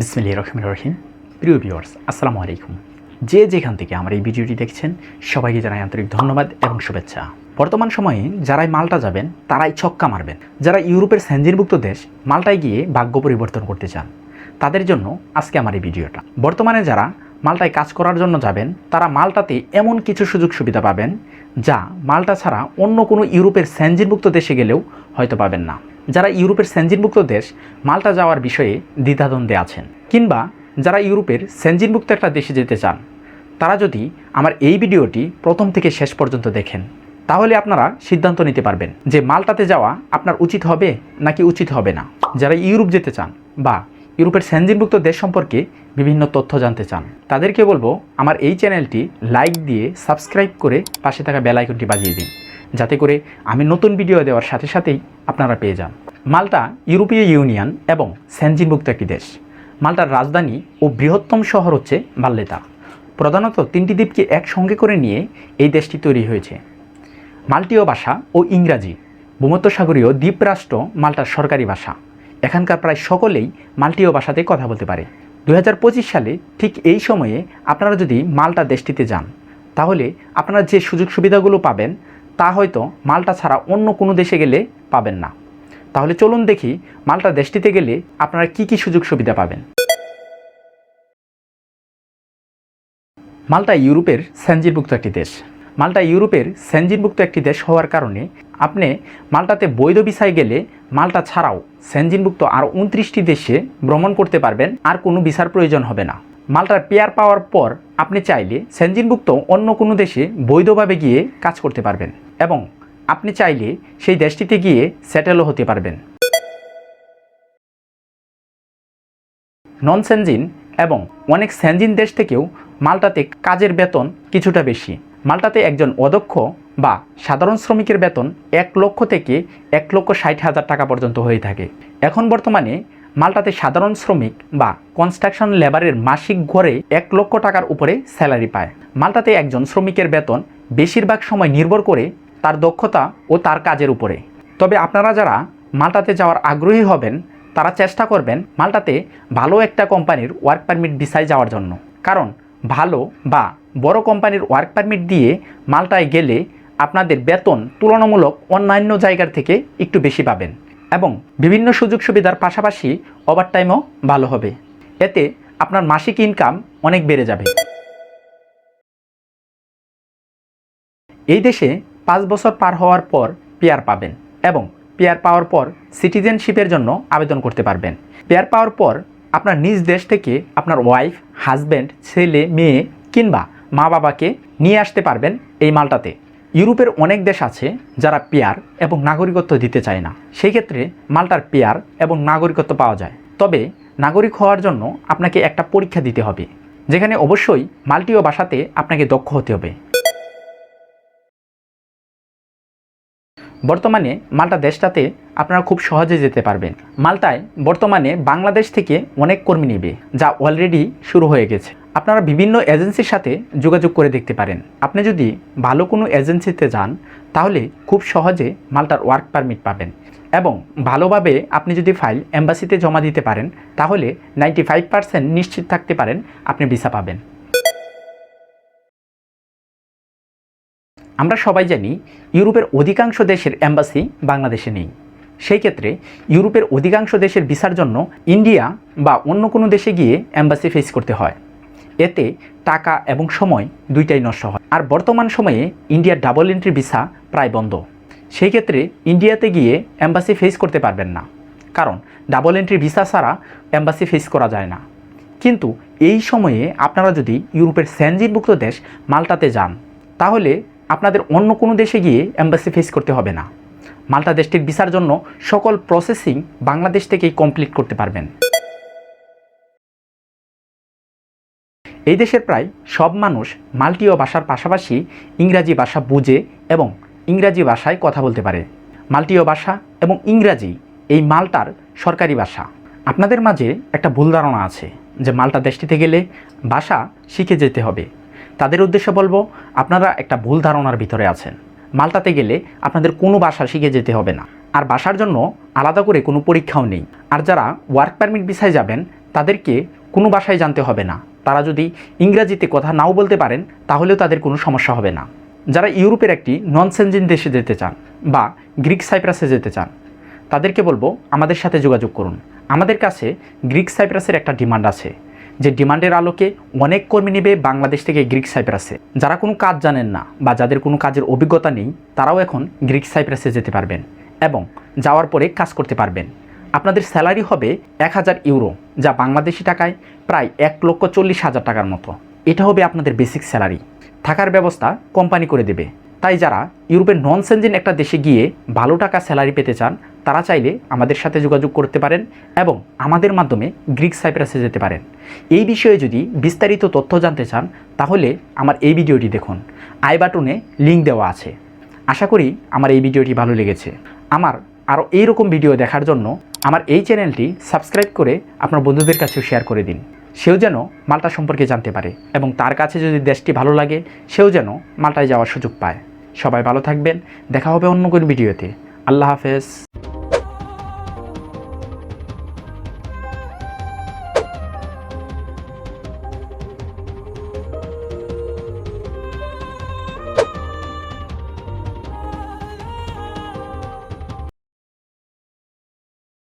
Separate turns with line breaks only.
বিসমিল্লাহির রহমানির রহিম। প্রিয় ভিউয়ার্স আসসালামু আলাইকুম। যে যেখান থেকে আমার এই ভিডিওটি দেখছেন, সবাইকে জানাই আন্তরিক ধন্যবাদ এবং শুভেচ্ছা। বর্তমান সময়ে যারাই মালটা যাবেন, তারাই ছক্কা মারবেন। যারা ইউরোপের সেঞ্জিনভুক্ত দেশ, মালটায় গিয়ে ভাগ্য পরিবর্তন করতে চান, তাদের জন্য আজকে আমার এই ভিডিওটা। বর্তমানে যারা মাল্টায় কাজ করার জন্য যাবেন, তারা মালটাতে এমন কিছু সুযোগ সুবিধা পাবেন যা মালটা ছাড়া অন্য কোনো ইউরোপের সেঞ্জিনভুক্ত দেশে গেলেও হয়তো পাবেন না। যারা ইউরোপের সেঞ্জিনভুক্ত দেশ, মালটা যাওয়ার বিষয়ে দ্বিধাদ্বন্দ্বে আছেন। কিংবা যারা ইউরোপের সেঞ্জিনভুক্ত একটা দেশে যেতে চান, তারা যদি আমার এই ভিডিওটি প্রথম থেকে শেষ পর্যন্ত দেখেন, তাহলে আপনারা সিদ্ধান্ত নিতে পারবেন যে মালটাতে যাওয়া আপনার উচিত হবে নাকি উচিত হবে না। যারা ইউরোপ যেতে চান বা ইউরোপের সেঞ্জিনভুক্ত দেশ সম্পর্কে বিভিন্ন তথ্য জানতে চান, তাদেরকে বলব আমার এই চ্যানেলটি লাইক দিয়ে সাবস্ক্রাইব করে পাশে থাকা বেল আইকনটি বাজিয়ে দিন, যাতে করে আমি নতুন ভিডিও দেওয়ার সাথে সাথেই আপনারা পেয়ে যান। মাল্টা ইউরোপীয় ইউনিয়ন এবং সেনজিনভুক্ত একটি দেশ। মাল্টার রাজধানী ও বৃহত্তম শহর হচ্ছে মাল্লেতা। প্রধানত তিনটি দ্বীপকে একসঙ্গে করে নিয়ে এই দেশটি তৈরি হয়েছে। মাল্টীয় ভাষা ও ইংরাজি, ভূমধ্যসাগরীয় দ্বীপরাষ্ট্র মাল্টার সরকারি ভাষা। এখানকার প্রায় সকলেই মাল্টীয় ভাষাতে কথা বলতে পারে। দু হাজার পঁচিশ সালে ঠিক এই সময়ে আপনারা যদি মালটা দেশটিতে যান, তাহলে আপনারা যে সুযোগ সুবিধাগুলো পাবেন, তা হয়তো মালটা ছাড়া অন্য কোনো দেশে গেলে পাবেন না। তাহলে চলুন দেখি মালটা দেশটিতে গেলে আপনারা কি কি সুযোগ সুবিধা পাবেন। মালটা ইউরোপের সেঞ্জিনভুক্ত একটি দেশ। মালটা ইউরোপের সেঞ্জিনভুক্ত একটি দেশ হওয়ার কারণে আপনি মাল্টাতে বৈধ ভিসায় গেলে মাল্টা ছাড়াও সেনজিনভুক্ত আরও উনত্রিশটি দেশে ভ্রমণ করতে পারবেন, আর কোনো ভিসার প্রয়োজন হবে না। মাল্টার পেয়ার পাওয়ার পর আপনি চাইলে সেনজিনভুক্ত অন্য কোনো দেশে বৈধভাবে গিয়ে কাজ করতে পারবেন এবং আপনি চাইলে সেই দেশটিতে গিয়ে সেটেলও হতে পারবেন। নন সেনজিন এবং অনেক সেনজিন দেশ থেকেও মাল্টাতে কাজের বেতন কিছুটা বেশি। মাল্টাতে একজন অদক্ষ বা সাধারণ শ্রমিকের বেতন এক লক্ষ থেকে এক লক্ষ ষাট হাজার টাকা পর্যন্ত হয়ে থাকে। এখন বর্তমানে মাল্টাতে সাধারণ শ্রমিক বা কনস্ট্রাকশন লেবারের মাসিক ঘরে এক লক্ষ টাকার উপরে স্যালারি পায়। মাল্টাতে একজন শ্রমিকের বেতন বেশিরভাগ সময় নির্ভর করে তার দক্ষতা ও তার কাজের উপরে। তবে আপনারা যারা মাল্টাতে যাওয়ার আগ্রহী হবেন, তারা চেষ্টা করবেন মাল্টাতে ভালো একটা কোম্পানির ওয়ার্ক পারমিট ভিসায় যাওয়ার জন্য। কারণ ভালো বা বড় কোম্পানির ওয়ার্ক পারমিট দিয়ে মাল্টায় গেলে আপনাদের বেতন তুলনামূলক অন্যান্য জায়গার থেকে একটু বেশি পাবেন এবং বিভিন্ন সুযোগ সুবিধার পাশাপাশি ওভারটাইমও ভালো হবে। এতে আপনার মাসিক ইনকাম অনেক বেড়ে যাবে। এই দেশে পাঁচ বছর পার হওয়ার পর পেয়ার পাবেন এবং পেয়ার পাওয়ার পর সিটিজেনশিপের জন্য আবেদন করতে পারবেন। পেয়ার পাওয়ার পর আপনার নিজ দেশ থেকে আপনার ওয়াইফ হাজব্যান্ড ছেলে, মেয়ে কিংবা মা বাবাকে নিয়ে আসতে পারবেন এই মালটাতে। ইউরোপের অনেক দেশ আছে যারা পেয়ার এবং নাগরিকত্ব দিতে চায় না। সেই ক্ষেত্রে মাল্টার পেয়ার এবং নাগরিকত্ব পাওয়া যায়। তবে নাগরিক হওয়ার জন্য আপনাকে একটা পরীক্ষা দিতে হবে, যেখানে অবশ্যই মাল্টিও ভাষাতে আপনাকে দক্ষ হতে হবে। বর্তমানে মাল্টা দেশটাতে আপনারা খুব সহজে যেতে পারবেন। মাল্টায় বর্তমানে বাংলাদেশ থেকে অনেক কর্মী নেবে, যা অলরেডি শুরু হয়ে গেছে। আপনারা বিভিন্ন এজেন্সির সাথে যোগাযোগ করে দেখতে পারেন। আপনি যদি ভালো কোনো এজেন্সিতে যান, তাহলে খুব সহজে মালটার ওয়ার্ক পারমিট পাবেন। এবং ভালোভাবে আপনি যদি ফাইল এম্বাসিতে জমা দিতে পারেন, তাহলে নাইনটি ফাইভ পার্সেন্ট নিশ্চিত থাকতে পারেন আপনি ভিসা পাবেন। আমরা সবাই জানি, ইউরোপের অধিকাংশ দেশের অ্যাম্বাসি বাংলাদেশে নেই। সেই ক্ষেত্রে ইউরোপের অধিকাংশ দেশের ভিসার জন্য ইন্ডিয়া বা অন্য কোনো দেশে গিয়ে অ্যাম্বাসি ফেস করতে হয়। এতে টাকা এবং সময় দুইটাই নষ্ট হয়। আর বর্তমান সময়ে ইন্ডিয়ার ডাবল এন্ট্রি ভিসা প্রায় বন্ধ। সেই ক্ষেত্রে ইন্ডিয়াতে গিয়ে অ্যাম্বাসি ফেস করতে পারবেন না। কারণ ডাবল এন্ট্রি ভিসা ছাড়া অ্যাম্বাসি ফেস করা যায় না। কিন্তু এই সময়ে আপনারা যদি ইউরোপের স্যানজিনভুক্ত দেশ মাল্টাতে যান, তাহলে আপনাদের অন্য কোনো দেশে গিয়ে অ্যাম্বাসি ফেস করতে হবে না। মাল্টা দেশটির ভিসার জন্য সকল প্রসেসিং বাংলাদেশ থেকেই কমপ্লিট করতে পারবেন। এই দেশের প্রায় সব মানুষ মাল্টীয় ভাষার পাশাপাশি ইংরাজি ভাষা বুঝে এবং ইংরাজি ভাষায় কথা বলতে পারে। মাল্টীয় ভাষা এবং ইংরাজি এই মাল্টার সরকারি ভাষা। আপনাদের মাঝে একটা ভুল ধারণা আছে যে মাল্টা দেশটিতে গেলে ভাষা শিখে যেতে হবে। তাদের উদ্দেশ্যে বলব, আপনারা একটা ভুল ধারণার ভিতরে আছেন। মাল্টাতে গেলে আপনাদের কোনো ভাষা শিখে যেতে হবে না। আর বাসার জন্য আলাদা করে কোনো পরীক্ষাও নেই। আর যারা ওয়ার্ক পারমিট ভিসায় যাবেন, তাদেরকে কোনো ভাষায় জানতে হবে না। তারা যদি ইংরাজিতে কথা নাও বলতে পারেন, তাহলেও তাদের কোনো সমস্যা হবে না। যারা ইউরোপের একটি নন সেনজিন দেশে যেতে চান বা গ্রিক সাইপ্রাসে যেতে চান, তাদেরকে বলব আমাদের সাথে যোগাযোগ করুন। আমাদের কাছে গ্রিক সাইপ্রাসের একটা ডিমান্ড আছে। যে ডিমান্ডের আলোকে অনেক কর্মী নেবে বাংলাদেশ থেকে গ্রিক সাইপ্রাসে। যারা কোনো কাজ জানেন না বা যাদের কোনো কাজের অভিজ্ঞতা নেই, তারাও এখন গ্রিক সাইপ্রাসে যেতে পারবেন এবং যাওয়ার পরে কাজ করতে পারবেন। আপনাদের স্যালারি হবে এক হাজার ইউরো, যা বাংলাদেশি টাকায় প্রায় এক লক্ষ চল্লিশ হাজার টাকার মতো। এটা হবে আপনাদের বেসিক স্যালারি। থাকার ব্যবস্থা কোম্পানি করে দেবে। তাই যারা ইউরোপের নন সেনজেন একটা দেশে গিয়ে ভালো টাকা স্যালারি পেতে চান তারা চাইলে আমাদের সাথে যোগাযোগ করতে পারেন এবং আমাদের মাধ্যমে গ্রিক সাইপ্রাসে যেতে পারেন। এই বিষয়ে যদি বিস্তারিত তথ্য জানতে চান, তাহলে আমার এই ভিডিওটি দেখুন। আই বাটনে লিঙ্ক দেওয়া আছে। আশা করি আমার এই ভিডিওটি ভালো লেগেছে। আমার আরও এইরকম ভিডিও দেখার জন্য আমার এই চ্যানেলটি সাবস্ক্রাইব করে আপনার বন্ধুদের কাছেও শেয়ার করে দিন। সেও যেন মালটা সম্পর্কে জানতে পারে এবং তার কাছে যদি দেশটি ভালো লাগে, সেও যেন মালটায় যাওয়ার সুযোগ পায়। সবাই ভালো থাকবেন। দেখা হবে অন্য কোনো ভিডিওতে। আল্লাহ হাফেজ।